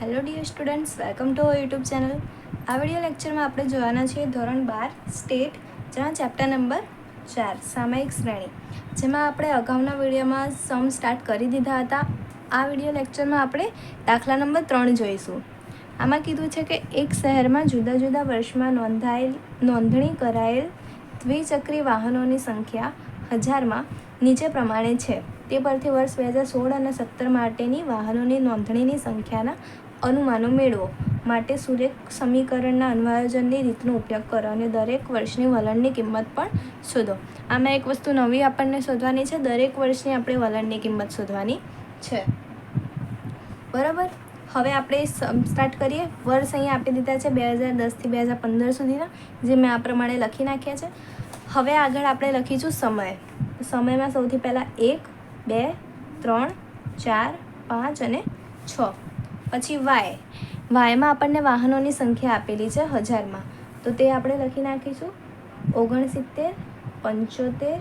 Hello dear students welcome to our YouTube channel આ video લેક્ચરમાં આપણે જોવાના છીએ ધોરણ બાર સ્ટેટ જેમાં ચેપ્ટર નંબર ચાર, સામાયિક શ્રેણી. જેમાં આપણે અગાઉના વિડીયોમાં સમ સ્ટાર્ટ કરી દીધા હતા. આ વીડિયો લેક્ચરમાં આપણે દાખલા નંબર ત્રણ જોઈશું. આમાં કીધું છે કે એક શહેરમાં જુદા જુદા વર્ષમાં નોંધાયેલ, નોંધણી કરાયેલ દ્વિચક્રી વાહનોની સંખ્યા હજારમાં નીચે પ્રમાણે છે. તે પરથી વર્ષ બે હજાર સોળ અને સત્તર માટેની વાહનોની નોંધણીની સંખ્યાના અનુમાનો મેળવો. માટે સુરેખ સમીકરણના અનુવાયોજનની રીતનો ઉપયોગ કરો અને દરેક વર્ષની વલણની કિંમત પણ શોધો. આમાં એક વસ્તુ નવી આપણને શોધવાની છે. દરેક વર્ષની આપણે વલણની કિંમત શોધવાની છે. બરાબર? હવે આપણે સ્ટાર્ટ કરીએ. વર્ષ અહીંયા આપી દીધા છે બે હજાર દસથી બે હજાર પંદર સુધીના, જે મેં આ પ્રમાણે લખી નાખ્યા છે. હવે આગળ આપણે લખીશું સમય. સમયમાં સૌથી પહેલાં એક, બે, ત્રણ, ચાર, પાંચ અને છ. પછી વાય. વાયમાં આપણને વાહનોની સંખ્યા આપેલી છે હજારમાં. તો તે આપણે લખી નાખીશું. ઓગણસિત્તેર, પંચોતેર,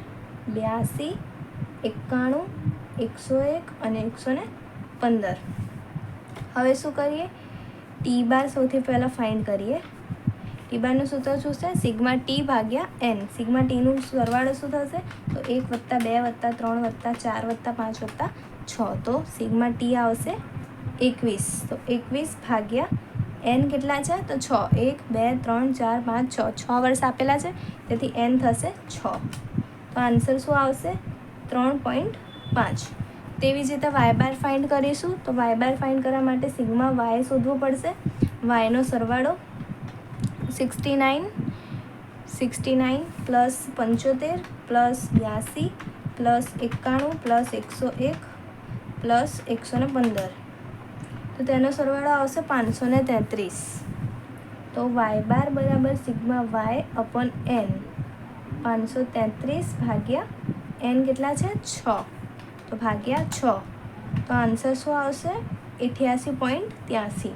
બ્યાસી, એકાણું, એકસો એક અને એકસો ને પંદર. હવે શું કરીએ? ટી બાર સૌથી પહેલાં ફાઇન્ડ કરીએ. ટી બારનું સૂત્ર શું છે? સિગ્મા ટી ભાગ્યા એન. સિગ્મા ટીનું સરવાળો શું થશે? તો એક વત્તા બે વત્તા ત્રણ વત્તા ચાર વત્તા પાંચ વત્તા છ. તો સિગ્મા ટી આવશે એકવીસ. તો એકવીસ ભાગ્યા એન કેટલા છે? તો છ. એક, બે, ત્રણ, ચાર, પાંચ, છ. છ વર્ષ આપેલા છે. તેથી એન થશે છ. તો આન્સર શું આવશે? ત્રણ પોઈન્ટ પાંચ. તેવી જ રીતે વાય બાર ફાઇન્ડ કરીશું. તો વાય બાર ફાઇન્ડ કરવા માટે સિગ્મા વાય શોધવું પડશે. વાયનો સરવાળો sixty nine sixty nine plus પંચોતેર પ્લસ બ્યાસી પ્લસ એકાણું પ્લસ એકસો એક પ્લસ એકસો ને પંદર. તો તેનો સરવાળો આવશે પાંચસો ને તેત્રીસ. તો વાય બાર બરાબર સિગ્મા વાય અપોન એન પાંચસો તેત્રીસ ભાગ્યા એન કેટલા છે? છ. તો ભાગ્યા છ. તો આન્સર શું આવશે? અઠ્યાસી પોઈન્ટ ત્યાંસી.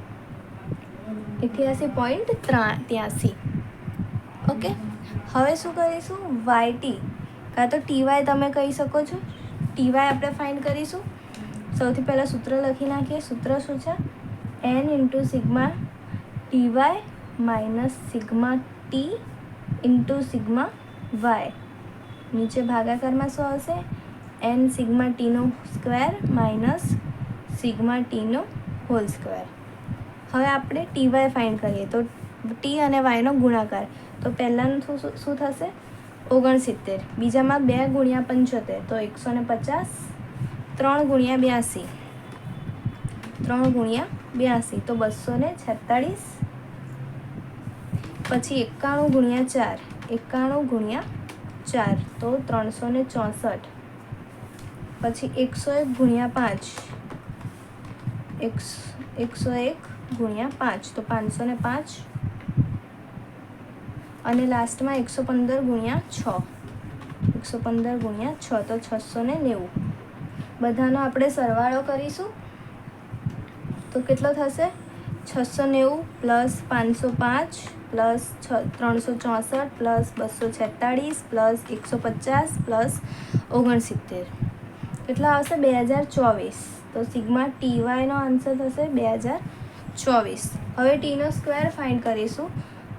અઠ્યાસી પોઈન્ટ ત્યાંસી. ઓકે હવે શું કરીશું? વાય ટી કાં તો ટીવાય તમે કહી શકો છો? ટીવાય આપણે ફાઇન્ડ કરીશું? સૌથી પહેલાં સૂત્ર લખી નાખીએ. સૂત્ર શું છે? N into sigma T Y minus sigma T into sigma Y નીચે ભાગાકારમાં શું આવશે? એન સિગ્મા ટીનો સ્ક્વેર માઇનસ સિગ્મા ટીનો હોલ સ્ક્વેર હવે આપણે ટી વાય ફાઇન્ડ કરીએ. તો ટી અને વાયનો ગુણાકાર. તો પહેલાંનું શું શું થશે? ઓગણસિત્તેર. બીજામાં બે ગુણ્યા પંચોતેર. તો એકસો ને પચાસ ત્રણ ગુણ્યા બ્યાસી. ત્રણ ગુણ્યા બ્યાસી. તો બસો ને છેતાળીસ. પછી એકાણું ગુણ્યા ચાર. એકાણું ગુણ્યા ચાર. તો ત્રણસો ને ચોસઠ. પછી એકસો એક ગુણ્યા પાંચ. એકસો એક ગુણ્યા પાંચ. તો પાંચસો ને પાંચ. અને લાસ્ટમાં એકસો પંદર ગુણ્યા છ. એકસો પંદર ગુણ્યા છ. તો છસો ને નેવું. બધાનો આપણે સરવાળો કરીશું. તો કેટલો થશે? છસો નેવું પ્લસ પાંચસો પાંચ પ્લસ છ, ત્રણસો ચોસઠ પ્લસ બસો છેતાળીસ પ્લસ એકસો પચાસ પ્લસ ઓગણસિત્તેર. કેટલા આવશે બે હજાર ચોવીસ. તો સિગ્મા ટીવાયનો આન્સર થશે બે હજાર ચોવીસ. હવે ટીનો સ્ક્વેર ફાઇન્ડ કરીશું.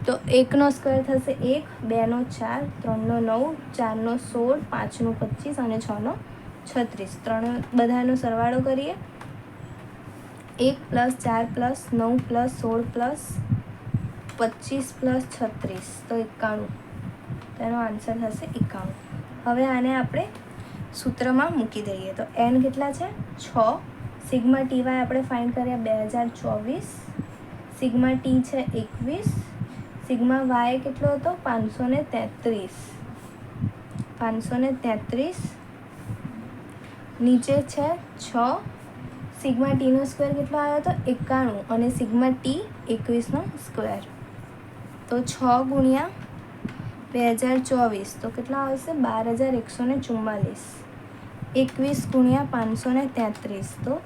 તો એકનો સ્ક્વેર થશે એક બેનો ચાર ત્રણનો નવ ચારનો સોળ પાંચનો પચીસ અને છનો છત્રીસ. ત્રણ બધાનો સરવાળો કરીએ. એક પ્લસ ચાર પ્લસ નવ પ્લસ સોળ પ્લસ પચીસ પ્લસ છત્રીસ. તો એકાણું. તેનો આન્સર થશે એકાણું. હવે આને આપણે સૂત્રમાં મૂકી દઈએ. તો એન કેટલા છે? છ. સિગ્મા ટીવાય આપણે ફાઇન્ડ કર્યા બે હજાર ચોવીસ. સિગ્મા ટી છે એકવીસ. સિગ્મા વાય કેટલો હતો? પાંચસો ને તેત્રીસ. પાંચસો ને તેત્રીસ. નીચે છે છ. સિગ્મા ટીનો સ્ક્વેર કેટલો આવ્યો હતો એકાણું. અને સિગ્મા ટી એકવીસનો સ્ક્વેર. તો છ ગુણ્યા બે હજાર ચોવીસ. તો કેટલા આવશે? બાર હજાર એકસો ને ચુમ્માલીસ. એકવીસ ગુણ્યા પાંચસો ને તેત્રીસ. તો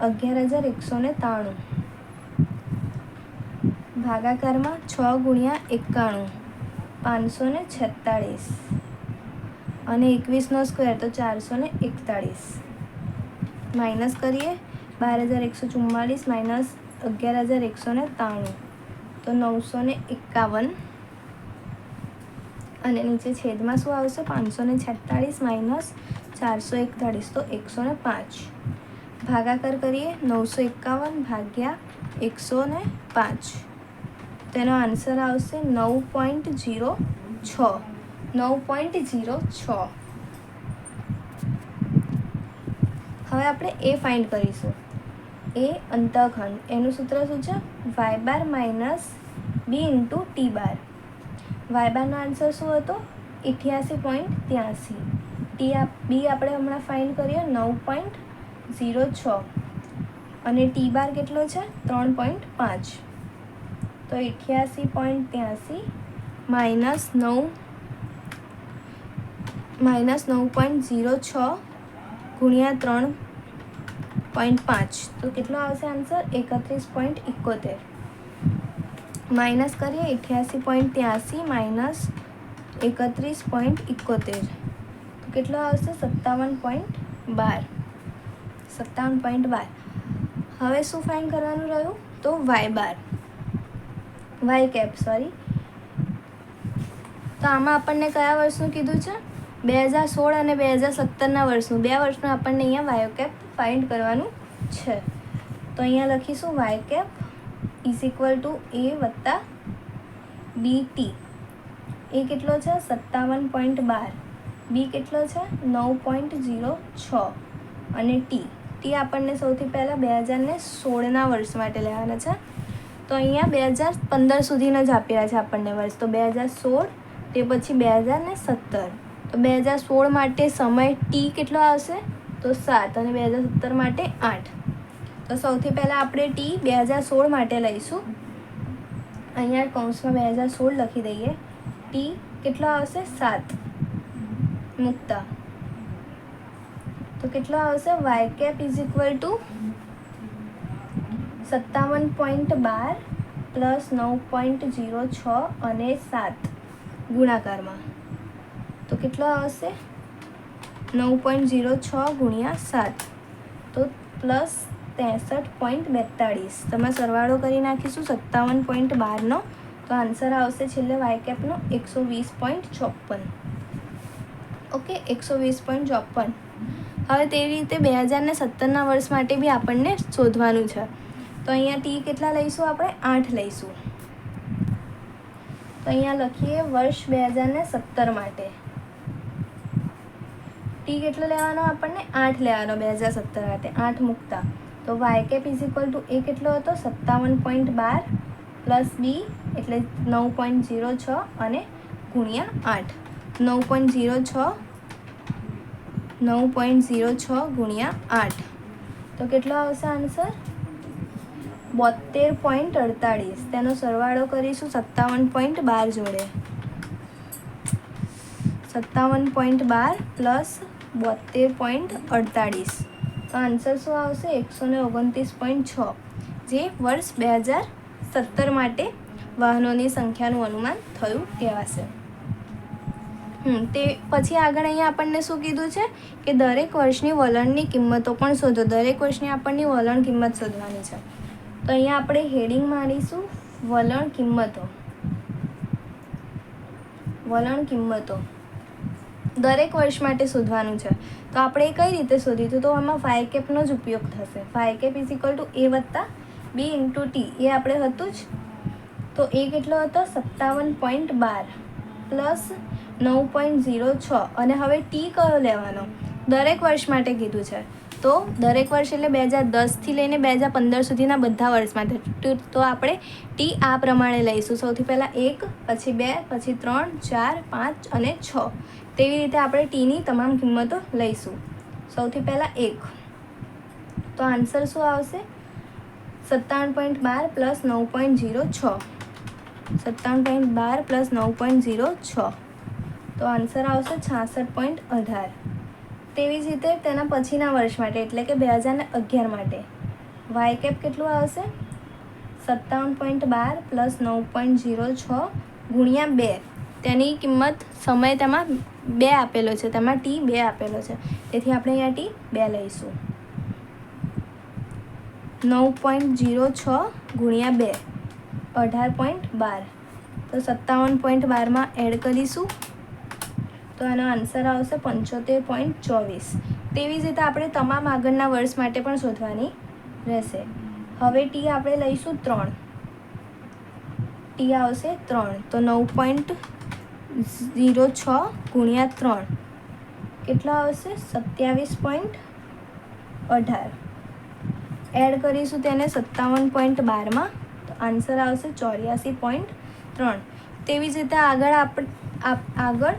અગિયાર હજાર એકસો ને ત્રાણું. ભાગાકારમાં છ ગુણ્યા એકાણું. પાંચસો ને છેતાળીસ. અને એકવીસનો સ્ક્વેર તો ચારસો ને એકતાળીસ. માઇનસ કરીએ, બાર હજાર એકસો ચુમ્માળીસ માઇનસ અગિયાર હજાર એકસો ને ત્રાણું. તો નવસો ને એકાવન. અને નીચે છેદમાં શું આવશે? પાંચસો ને છેતાળીસ માઇનસ ચારસો એકતાળીસ, તો એકસો ને પાંચ. ભાગાકાર કરીએ, નવસો એકાવન ભાગ્યા એકસો ને પાંચ. તેનો આન્સર આવશે નવ પોઈન્ટ જીરો છ. નવ પોઈન્ટ ઝીરો છ. હવે આપણે એ ફાઇન્ડ કરીશું. એ અંતઃખંડ, એનું સૂત્ર શું છે? Y bar minus B into T bar Y બારનો આન્સર શું હતો? ઇઠ્યાસી પોઈન્ટ ત્યાંસી. ટી બી આપણે હમણાં ફાઇન્ડ કરીએ નવ પોઈન્ટ ઝીરો છ. અને ટી બાર કેટલો છે? ત્રણ પોઈન્ટ પાંચ. તો ઇઠ્યાસી પોઈન્ટ ત્યાંસી માઇનસ નવ માઇનસ નવ પોઈન્ટ ઝીરો છ ગુણ્યા ત્રણ પોઈન્ટ પાંચ. તો કેટલો આવશે આન્સર? એકત્રીસ પોઈન્ટ એકોતેર માઇનસ કરીએ અઠ્યાસી પોઈન્ટ ત્યાંસી માઇનસ એકત્રીસ પોઈન્ટ એકોતેર તો કેટલો આવશે? સત્તાવન પોઈન્ટ બાર. સત્તાવન પોઈન્ટ બાર. હવે શું ફાઇન કરવાનું રહ્યું? તો Y bar. Y cap sorry તો આમાં આપણને કયા વર્ષનું કીધું છે? બે હજાર સોળ અને બે હજાર સત્તરના વર્ષનું, બે વર્ષનું આપણને અહીંયા વાયો કેપ ફાઇન્ડ કરવાનું છે. તો અહીંયા લખીશું Y cap is equal to A વત્તા બી ટી એ કેટલો છે? સત્તાવન પોઈન્ટ બાર. બી કેટલો છે? નવ પોઈન્ટ ઝીરો છ. અને ટી ટી આપણને સૌથી પહેલાં બે હજાર ને સોળના વર્ષ માટે લેવાના છે. તો અહીંયા બે હજાર પંદર સુધીના જ આપેલા છે આપણને વર્ષ. તો બે હજાર સોળ, તે પછી બે હજાર ને સત્તર. બે હજાર સોળ માટે સમય ટી કેટલો આવશે? તો સાત અને બે હજાર સત્તર માટે આઠ. તો સૌથી પહેલાં આપણે ટી બે હજાર સોળ માટે લઈશું. અહીંયા કૌંસમાં બે હજાર સોળ લખી દઈએ. ટી કેટલો આવશે? સાત. મુક્તા. તો કેટલો આવશે? Y cap is equal to સત્તાવન પોઈન્ટ બાર પ્લસ નવ પોઈન્ટ જીરો છ અને સાત. ગુણાકારમાં. તો કેટલો આવશે? નવ પોઈન્ટ ઝીરો છ ગુણ્યા સાત. તો પ્લસ ત્રેસઠ પોઈન્ટ બેતાળીસ. તમે સરવાળો કરી નાખીશું સત્તાવન પોઈન્ટ બારનો. તો આન્સર આવશે છેલ્લે વાય કેપનો એકસો વીસ પોઈન્ટ ચોપન ઓકે, એકસો વીસ પોઈન્ટ ચોપન હવે તેવી રીતે બે હજારને સત્તરના વર્ષ માટે બી આપણને શોધવાનું છે. તો અહીંયા ટી કેટલા લઈશું આપણે? આઠ લઈશું. તો અહીંયા લખીએ વર્ષ બે હજારને સત્તર માટે. ટી કેટલો લેવાનો? આપણને આઠ લેવાનો, બે હજાર સત્તર માટે. આઠ મૂકતા. તો Y cap is equal to એ કેટલો હતો? સત્તાવન પોઈન્ટ બાર પ્લસ બી એટલે નવ પોઈન્ટ ઝીરો છ અને ગુણ્યા આઠ. નવ પોઈન્ટ ઝીરો છ, નવ પોઈન્ટ ઝીરો છ ગુણ્યા આઠ. તો કેટલો આવશે આન્સર? બોતેર પોઈન્ટ અડતાળીસ. તેનો સરવાળો કરીશું સત્તાવન પોઈન્ટ બાર જોડે. સત્તાવન પોઈન્ટ બાર પ્લસ બોતેર પોઈન્ટ અડતાળીસ. તો આન્સર શું આવશે? એકસો ને ઓગણત્રીસ પોઈન્ટ છ. જે વર્ષ બે હજાર સત્તર માટે વાહનોની સંખ્યાનું અનુમાન થયું કહેવાશે. હમ, તે પછી આગળ અહીંયા આપણને શું કીધું છે? કે દરેક વર્ષની વલણની કિંમતો પણ શોધો. દરેક વર્ષની આપણની વલણ કિંમત શોધવાની છે. તો અહીંયા આપણે હેડિંગ મારીશું. વલણ કિંમતો. વલણ કિંમતો. દરેક વર્ષ માટે શોધવાનું છે. તો આપણે કઈ રીતે શોધીશું? તો આમાં ફાય કેપનો જ ઉપયોગ થશે. Phi cap is two A વત્તા બી ઇન્ટુ ટી એ આપણે હતું જ? તો એ કેટલો હતો? સત્તાવન પોઈન્ટ બાર પ્લસ નવ પોઈન્ટ ઝીરો છ. અને હવે ટી કયો લેવાનો? દરેક વર્ષ માટે કીધું છે. તો દરેક વર્ષ એટલે બે હજાર દસથી લઈને બે હજાર પંદર સુધીના બધા વર્ષ માટે તો- તો આપણે ટી આ પ્રમાણે લઈશું. સૌથી પહેલાં એક, પછી બે, પછી ત્રણ, ચાર, પાંચ અને છ. તેવી રીતે આપણે ટીની તમામ કિંમતો લઈશું. સૌથી પહેલાં એક. તો આન્સર શું આવશે? સત્તાવન પોઈન્ટ બાર પ્લસ નવ પોઈન્ટ ઝીરો છ. સત્તાવન પોઈન્ટ બાર પ્લસ નવ પોઈન્ટ ઝીરો છ. તો આન્સર આવશે છાસઠ પોઈન્ટ અઢાર. તેવી જ રીતે તેના પછીના વર્ષ માટે, એટલે કે બે હજાર અગિયાર માટે. વાય કેપ કેટલું આવશે? સત્તાવન પોઈન્ટ બાર પ્લસ નવ પોઈન્ટ ઝીરો છ ગુણ્યા બે. તેની કિંમત સમય તેમાં બે આપેલો છે, તેમાં ટી બે આપેલો છે. તેથી આપણે અહીંયા ટી બે લઈશું. નવ પોઈન્ટ ઝીરો છ ગુણ્યા બે, અઢાર પોઈન્ટ બાર. તો સત્તાવન પોઈન્ટ બારમાં એડ કરીશું. તો એનો આન્સર આવશે પંચોતેર પોઈન્ટ ચોવીસ. તેવી જ રીતે આપણે તમામ આગળના વર્ષ માટે પણ શોધવાની રહેશે. હવે ટી આપણે લઈશું ત્રણ. ટી આવશે ત્રણ. તો નવ પોઈન્ટ ઝીરો છ ગુણ્યા ત્રણ. કેટલા આવશે? સત્યાવીસ પોઈન્ટ અઢાર. એડ કરીશું તેને સત્તાવન પોઈન્ટ બારમાં તો આન્સર આવશે ચોર્યાસી પોઈન્ટ ત્રણ. તેવી જ રીતે આગળ આપણે આગળ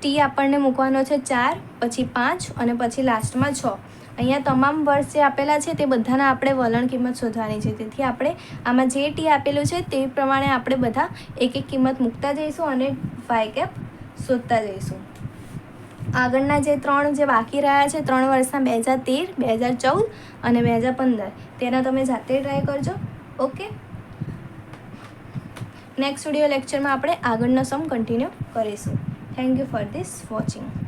ટી આપણને મૂકવાનો છે ચાર, પછી પાંચ અને પછી લાસ્ટમાં છ. અહીંયા તમામ વર્ષ જે આપેલા છે તે બધાના આપણે વલણ કિંમત શોધવાની છે. તેથી આપણે આમાં જે ટી આપેલું છે તે પ્રમાણે આપણે બધા એક એક કિંમત મૂકતા જઈશું અને ફાઈ કેપ શોધતા જઈશું. આગળના જે ત્રણ જે બાકી રહ્યા છે, ત્રણ વર્ષના બે હજાર તેર, બે હજાર ચૌદ અને બે હજાર પંદર. તેના તમે જાતે ટ્રાય કરજો. ઓકે? નેક્સ્ટ વીડિયો લેક્ચરમાં આપણે આગળનો સમ કન્ટિન્યુ કરીશું. Thank you for this watching.